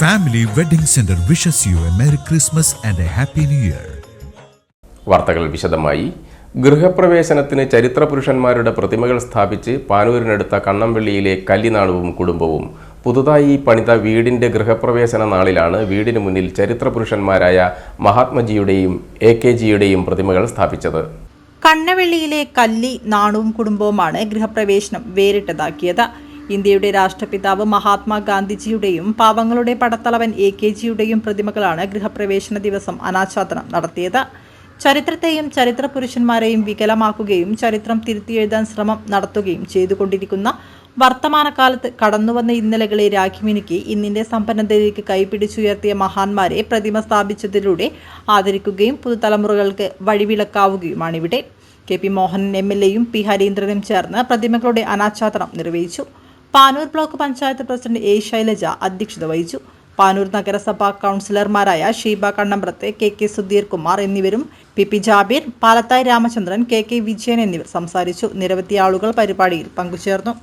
Family wedding centre wishes you a merry Christmas and a happy new year വാർത്തകൾ വിശദമായി. ഗൃഹപ്രവേശനത്തിന് ചരിത്ര പുരുഷന്മാരുടെ പ്രതിമകൾ സ്ഥാപിച്ച് പാനൂരിനടുത്ത കണ്ണംവെള്ളിയിലെ കല്ലിനാളുവും കുടുംബവും. പുതുതായി പണിത വീടിന്റെ ഗൃഹപ്രവേശന നാളിലാണ് വീടിന് മുന്നിൽ ചരിത്ര പുരുഷന്മാരായ മഹാത്മജിയുടെയും എ കെ ജിയുടെയും പ്രതിമകൾ സ്ഥാപിച്ചത്. കണ്ണവെള്ളിയിലെ കല്ലി നാണുവും കുടുംബവുമാണ് ഗൃഹപ്രവേശനം വേറിട്ടതാക്കിയത്. ഇന്ത്യയുടെ രാഷ്ട്രപിതാവ് മഹാത്മാഗാന്ധിജിയുടെയും പാവങ്ങളുടെ പടത്തലവൻ എ കെ ജിയുടെയും പ്രതിമകളാണ് ഗൃഹപ്രവേശന ദിവസം അനാച്ഛാദനം നടത്തിയത്. ചരിത്രത്തെയും ചരിത്ര പുരുഷന്മാരെയും വികലമാക്കുകയും ചരിത്രം തിരുത്തിയെഴുതാൻ ശ്രമം നടത്തുകയും ചെയ്തുകൊണ്ടിരിക്കുന്ന വർത്തമാനകാലത്ത് കടന്നുവന്ന ഇന്നലകളെ രാഖിമിനുക്കി ഇന്നിന്റെ സമ്പന്നതയിലേക്ക് കൈപിടിച്ചുയർത്തിയ മഹാന്മാരെ പ്രതിമ സ്ഥാപിച്ചതിലൂടെ ആദരിക്കുകയും പുതുതലമുറകൾക്ക് വഴിവിളക്കാവുകയുമാണിവിടെ. K P Mohan M L എയും പി ഹരീന്ദ്രനും ചേർന്ന് പ്രതിമകളുടെ അനാച്ഛാദനം നിർവഹിച്ചു. Panoor block panchayat president A Shailaja അധ്യക്ഷത വഹിച്ചു. പാനൂർ നഗരസഭാ കൗൺസിലർമാരായ ഷീബ കണ്ണമ്പ്രത്ത് കെ കെ സുധീർ കുമാർ എന്നിവരും P P Jabir Palathayi Ramachandran K K Vijayan എന്നിവർ സംസാരിച്ചു. നിരവധി ആളുകൾ പരിപാടിയിൽ പങ്കുചേർന്നു.